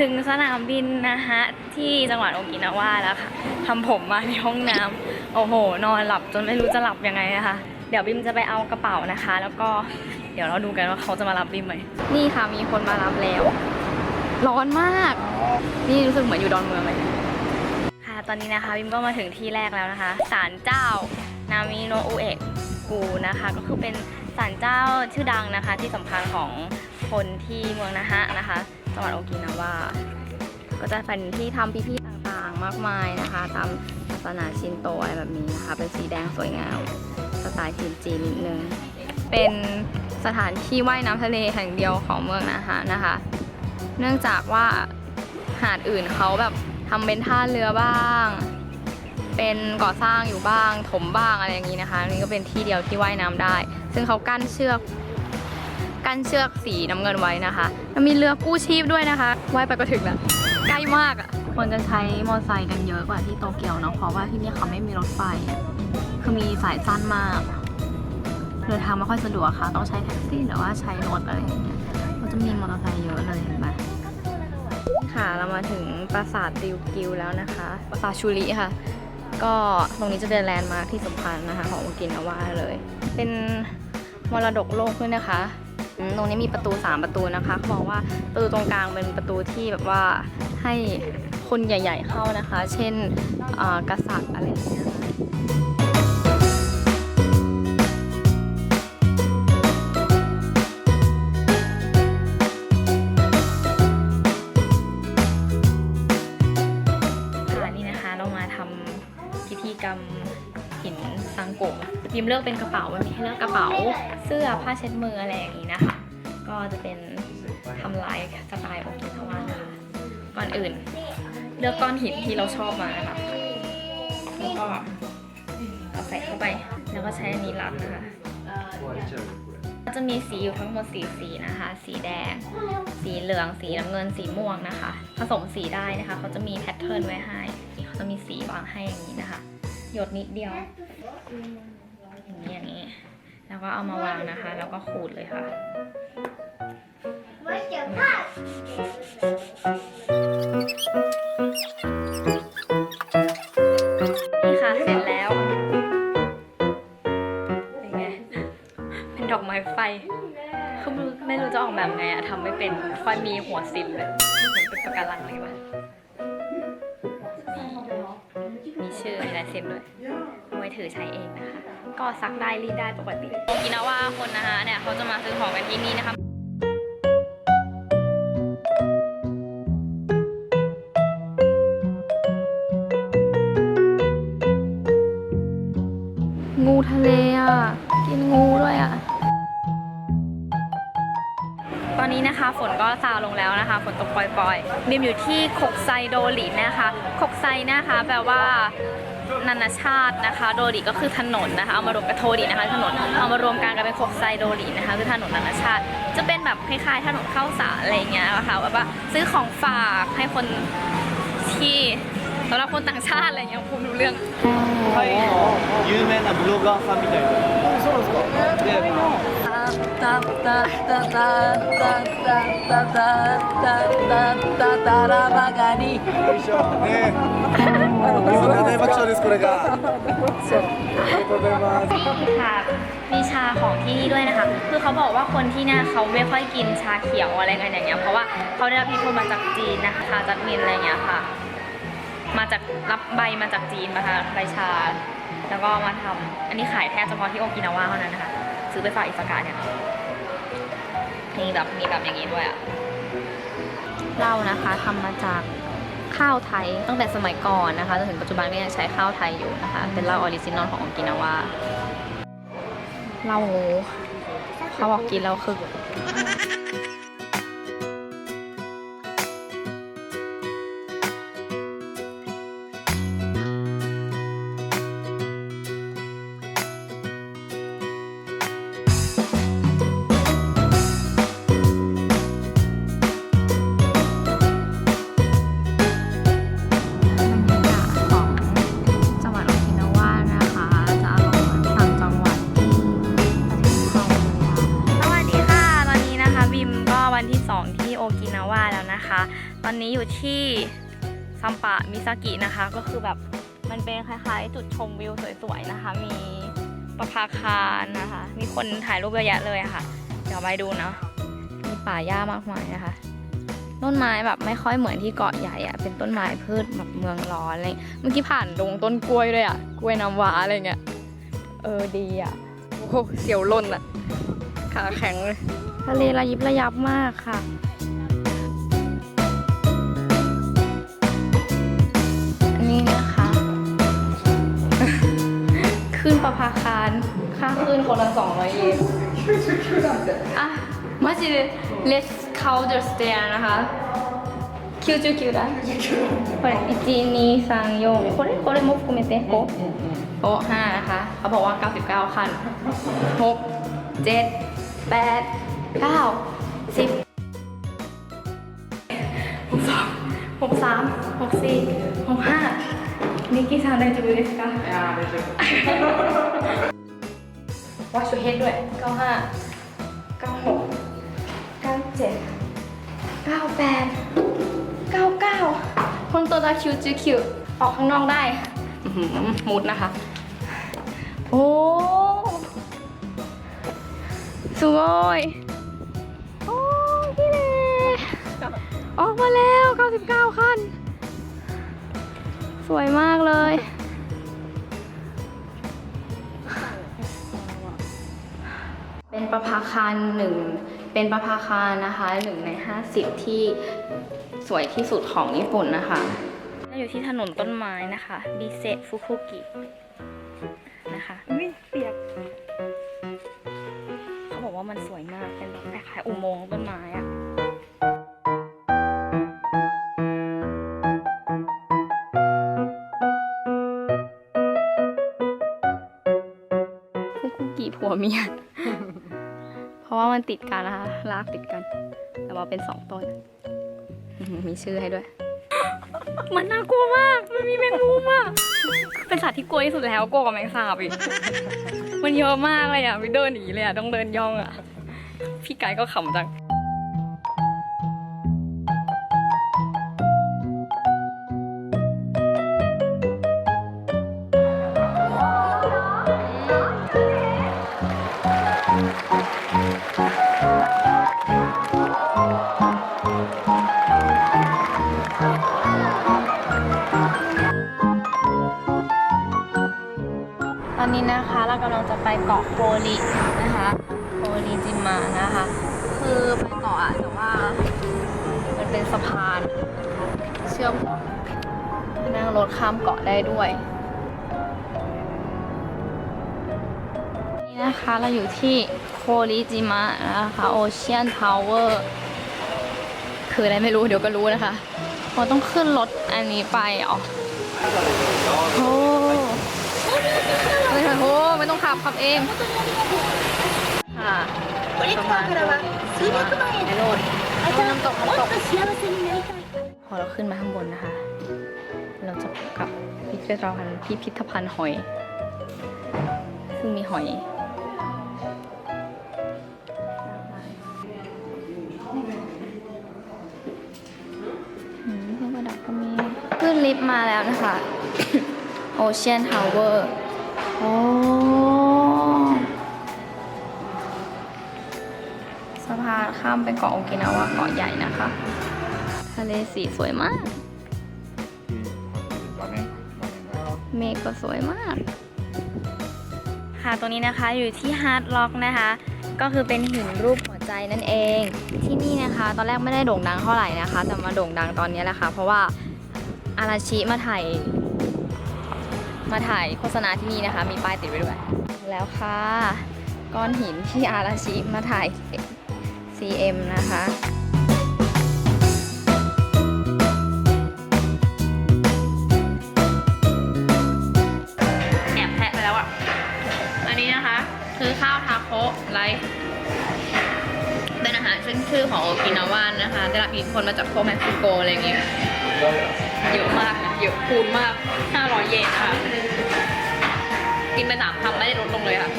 ถึงสนามบินนะฮะที่จังหวัดโอกินาวาแล้วค่ะทำผมมาในห้องน้ำโอ้โห นอนหลับจนไม่รู้จะหลับยังไงนะคะเดี๋ยวบิมจะไปเอากระเป๋านะคะ แล้วก็เดี๋ยวเราดูกันว่าเขาจะมารับบิมไหมนี่ค่ะมีคนมารับแล้ว ร้อนมาก นี่รู้สึกเหมือนอยู่ดอนเมืองเลยค่ะตอนนี้นะคะบิมก็มาถึงที่แรกแล้วนะคะศาลเจ้านามิโนอุเอะกูนะคะ ก็คือเป็นศาลเจ้าชื่อดังนะคะที่สำคัญของ คนที่เมืองนะฮะนะคะจังหวัดโอกินาวาก็จะเป็นที่ทำพิธีต่างๆมากมายนะคะตามศาสนาชินโตอะไรแบบนี้นะคะ เป็นสีแดงสวยงามสไตล์จีนๆนิดนึง เป็นสถานที่ว่ายน้ำทะเลแห่งเดียวของเมืองนะฮะนะคะ เนื่องจากว่าหาดอื่นเขาแบบทำเป็นท่าเรือบ้าง เป็นก่อสร้างอยู่บ้าง ถมบ้างอะไรอย่างนี้นะคะ นี่ก็เป็นที่เดียวที่ว่ายน้ำได้ ซึ่งเขากั้นเชือก กั้นเชือกสีน้ำเงินไว้นะคะแล้วมีเรือกู้ชีพด้วยนะคะว่ายไปก็ถึงแล้วใกล้มากอะคนจะใช้มอเตอร์ไซค์กันเยอะกว่าที่โตเกียวเนาะเพราะว่าที่นี่เขาไม่มีรถไฟ คือมีสายสั้นมากเดินทางไม่ค่อยสะดวกค่ะ ต้องใช้แท็กซี่หรือว่าใช้รถอะไรอย่างเงี้ยก็จะมีมอเตอร์ไซค์เยอะเลยเห็นไหมค่ะเรามาถึงปราสาทริวกิวแล้วนะคะ ปราสาทชูริค่ะ ก็ตรงนี้จะเป็นแลนด์มาร์คที่สำคัญนะคะ ของโอกินาวาเลย เป็นมรดกโลกด้วยนะคะ ตรงนี้มีประตู 3 ประตูนะคะเขาบอกว่าประตูตรงกลางเป็นประตูที่แบบว่าให้คนใหญ่ ๆ เข้านะคะ เช่นกษัตริย์อะไรอย่างเงี้ย ยิมเลือกเป็นกระเป๋ามันมีให้เลือกกระเป๋า เสื้อผ้าเช็ดมืออะไรอย่างนี้นะคะ ก็จะเป็นทำลายสไตล์โอกินาวานะคะก่อนอื่น เลือกก้อนหินที่เราชอบมานะคะแล้วก็เอาใส่เข้าไป แล้วก็ใช้อันนี้รัดนะคะก็จะมีสีอยู่ทั้งหมดสีสีนะคะ สีแดง สีเหลือง สีน้ำเงิน สีม่วงนะคะ ผสมสีได้นะคะ เขาจะมีแพทเทิร์นไว้ให้ เขาจะมีสีวางให้อย่างนี้นะคะ หยดนิดเดียว นี้อย่างนี้ แล้วก็เอามาวางนะคะ แล้วก็ขูดเลยค่ะนี่ค่ะเสร็จแล้วเป็นไงเป็นดอกไม้ไฟคือไม่รู้จะออกแบบไงอะทำไม่เป็นไฟมีหัวซิมเลยเหมือนเป็นปะการังเลยวะมีชื่อมีลายเซ็นด้วยไว้ถือใช้เองนะคะ ก็ซักได้รีดได้ปกติโอกินาว่าคนนะคะเนี่ยเขาจะมาซื้อของกันที่นี่นะคะงูทะเลอะ กินงูด้วยอะ ตอนนี้นะคะฝนก็ซาลงแล้วนะคะ ฝนตกปล่อยๆบิมอยู่ที่คกไซโดรินะคะคกไซนะคะแปลว่า นานาชาตินะคะ โดริก็คือถนนนะคะเอามารวมกับโทรินะคะถนนเอามารวมกันกันเป็นโคกไซโดรินะคะคือถนนนานาชาติ จะเป็นแบบคล้ายๆ ถนนเข้าสารอะไรเงี้ยนะคะแบบว่าซื้อของฝากให้คนที่สำหรับคนต่างชาติอะไรเงี้ยคุณรู้เรื่องไปยืมแม่ทำลูกก็有名なブロガーさんみたいな。そうですか。で、一緒ね。ょ。ね。大爆笑ですこれが。ありがとうございます。 ค่ะมีชาของที่นี่ด้วยนะคะ คือเขาบอกว่าคนที่เนี่ยเขาไม่ค่อยกินชาเขียวอะไรกันอย่างเงี้ย เพราะว่าเขาได้รับอิทธิพลมาจากจีนนะคะจากมินอะไรเงี้ยค่ะ มาจากรับใบมาจากจีนนะคะใบชา แล้วก็มาทำอันนี้ขายแค่เฉพาะที่โอกินาวาเท่านั้นนะคะ ซื้อไปฝากอิสกาเนี่ยมีแบบมีแบบอย่างนี้ด้วยอะเหล้านะคะทำมาจาก ข้าวไทย ตั้งแต่สมัยก่อนนะคะจนถึงปัจจุบันก็ยังใช้ข้าวไทยอยู่นะคะ เป็นเหล้าออริจินอลของโอกินาวาเหล้างูเขาบอกกินแล้วคือ อนนี้อยู่ที่ซัมปะมิซากินะคะ ก็คือแบบมันเป็นคล้ายๆ จุดชมวิวสวยๆนะคะ มีประภาคารนะคะ มีคนถ่ายรูปเยอะแยะเลยะค่ะ เดี๋ยวไปดูเนาะมีป่าหญ้ามากมายนะคะ ต้นไม้แบบไม่ค่อยเหมือนที่เกาะใหญ่อะเป็นต้นไม้พืชแบบเมืองร้อนอะไรเมื่อกี้ผ่านดงต้นกล้วยด้วยอะกล้วยน้ำว้าอะไรเงี้ยเออดีอะโอ้โหเสียวล่นอะขาแข็งเลยทะเลระยิบระยับมากค่ะ ขึ้นประภาคาร ค่าขึ้นคนละ200เยนอ่ะマジで let's count the stair นะคะ99だこれ1234これこれも含めて5โต๊ะ5นะคะ เขาบอกว่า 99 คัน 6 7 8 9 10 63 63 64 65 นิกกี้さん大丈夫ですかいやー大丈夫 วัดชูเฮดด้วย 95 96 97 98 99คนตัวตาคิวจือคิวออกข้างนอกได้อื้อหือมุดนะคะ โอ้すごいโอ้พี่เล่ออกมาแล้ว 99 คัน สวยมากเลย เป็นประภาคารหนึ่ง เป็นประภาคารนะคะหนึ่งใน 50 ที่สวยที่สุดของญี่ปุ่นนะคะเราอยู่ที่ถนนต้นไม้นะคะบิเซฟุคุกินะคะวิเปียก เขาบอกว่ามันสวยมากเป็นแบบคล้ายๆอุโมงค์ต้นไม้อะ เมีย เพราะว่ามันติดกันนะคะลากติดกัน แต่ว่าเป็นสองต้น มีชื่อให้ด้วย มันน่ากลัวมาก มันมีแมงมุมอะ เป็นสัตว์ที่กลัวที่สุดแล้วกลัวกว่าแมงสาบอีก มันเยอะมากเลยอะไม่เดินหนีเลยอะ ต้องเดินย่องอะ พี่ไก่ก็ขำจัง กำลังจะไปเกาะโพลินะคะโพลิจิมะนะคะ คือไปเกาะอะแต่ว่า มันเป็นสะพาน เชื่อมนั่งรถข้ามเกาะได้ด้วย นี่นะคะเราอยู่ที่โพลิจิมะนะคะโอเชียนทาวเวอร์คืออะไรไม่รู้เดี๋ยวก็รู้นะคะเราต้องขึ้นรถอันนี้ไปอ๋อโอ้ โอ้ไม่ต้องขับขับเองค่ะประมาณ数百万円โดนน้ำตกน้ำตกพอเราขึ้นมาข้างบนนะคะ เราจะพบกับพิพิธภัณฑ์พิพิธภัณฑ์หอย ซึ่งมีหอย อืมเครื่องประดับก็มี ขึ้นลิฟต์มาแล้วนะคะ Ocean Tower โอ้สะพานข้ามไปเกาะโอกินาวาเกาะใหญ่นะคะ ทะเลสีสวยมาก เมฆก็สวยมาก ค่ะตรงนี้นะคะอยู่ที่ฮาร์ดล็อกนะคะ ก็คือเป็นหินรูปหัวใจนั่นเอง ที่นี่นะคะ ตอนแรกไม่ได้โด่งดังเท่าไหร่นะคะ แต่มาโด่งดังตอนนี้แหละค่ะ เพราะว่าอาราชิมาถ่าย มาถ่ายโฆษณาที่นี่นะคะ มีป้ายติดไว้ด้วย แล้วค่ะ ก้อนหินที่อาราชิมาถ่าย CM นะคะแอบแพะไปแล้วอะ อันนี้นะคะ คือข้าวทาโคะไลฟ์เป็นอาหารขึ้นชื่อของโอกินาวานะคะ ได้รับอิทธิพลมาจากพวกเม็กซิโกอะไรอย่างงี้ เยอะมากนะเยอะคูณมาก 500 เยนค่ะ กินไปสามคำไม่ได้ลดลงเลยค่ะ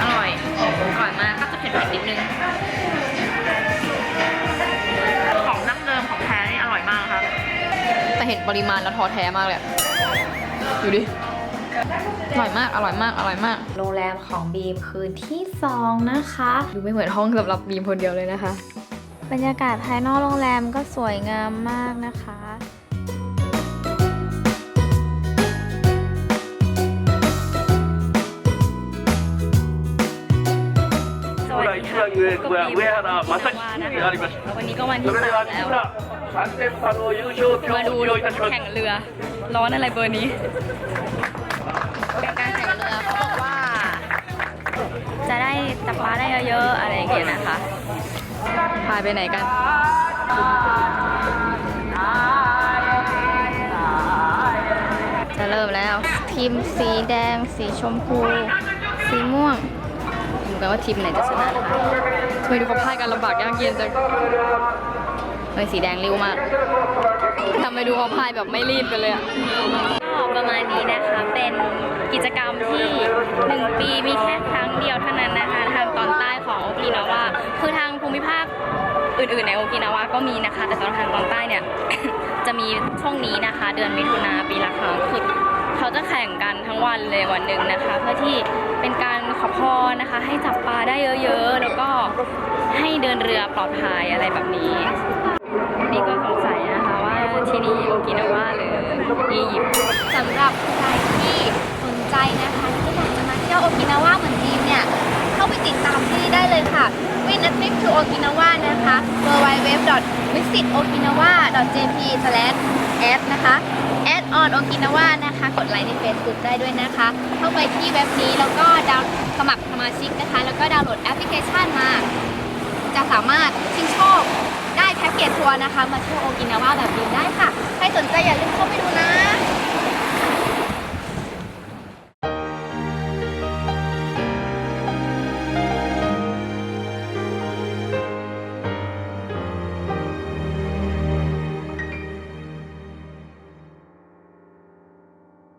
อร่อย อร่อยมากก็จะเผ็ดๆนิดนึง ของนั่งเดิมของแท้นี่อร่อยมากค่ะ แต่เห็นปริมาณแล้วท้อแท้มากเลยอะดูดิ อร่อยมาก อร่อยมาก อร่อยมาก โรงแรมของบีมคืนที่ 2 นะคะ ดูไม่เหมือนห้องสำหรับบีมคนเดียวเลยนะคะ บรรยากาศภายนอกโรงแรมก็สวยงามมากนะคะ วัสดีค่ะพบกับบีมที่นาวานะคะวันนี้ก็วันที่สามแล้ว 3連覇の優勝 มาดู を表彰いたします แข่งเรือ ร้อนอะไรเบอร์นี้ เป็นการแข่งเรือเขาบอกว่า จะได้จับปลาได้เยอะๆอะไรอย่างเงี้ยนะคะ พายไปไหนกัน จะเริ่มแล้ว ทีมสีแดง สีชมพู สีม่วงดู กันว่าทีมไหนจะชนะนะคะทำไมดูเขาพายกันลำบากยากเย็นจังเฮ้ยสีแดงริ้วมากทำไมดูเขาพายแบบไม่รีบกันเลยอะก็ประมาณนี้นะคะเป็นกิจกรรมที่ 1 ปีมีแค่ครั้งเดียวเท่านั้นนะคะทางตอนใต้ของโอกินาวาคือทางภูมิภาคอื่นๆในโอกินาวาก็มีนะคะ แต่ตอนทางตอนใต้เนี่ย จะมีช่วงนี้นะคะ เดือนมิถุนาปีละครั้งคือเขาจะแข่งกันทั้งวันเลยวันหนึ่งนะคะ เพื่อที่เป็นการ ขอพรนะคะ ให้จับปลาได้เยอะๆ แล้วก็ให้เดินเรือปลอดภัยอะไรแบบนี้ นี่ก็สงสัยนะคะว่าที่นี่โอกินาวาหรืออียิปต์สำหรับใครที่สนใจนะคะที่อยากจะมาเที่ยวโอกินาวาเหมือนทีมเนี่ยเข้าไปติดตามที่ได้เลยค่ะ Win a trip to Okinawa นะคะ www.visitokinawa.jp/add นะคะ แอดออนโอกินาว่านะคะ กดไลค์ใน Facebook ได้ด้วยนะคะ เข้าไปที่เว็บนี้แล้วก็ดาวน์สมัครสมาชิกนะคะ แล้วก็ดาวน์โหลดแอปพลิเคชันมา จะสามารถชิงโชคได้แพ็กเกจทัวร์นะคะ มาเที่ยวโอกินาวาแบบนี้ได้ค่ะ ใครสนใจอย่าลืมเข้าไปดูนะ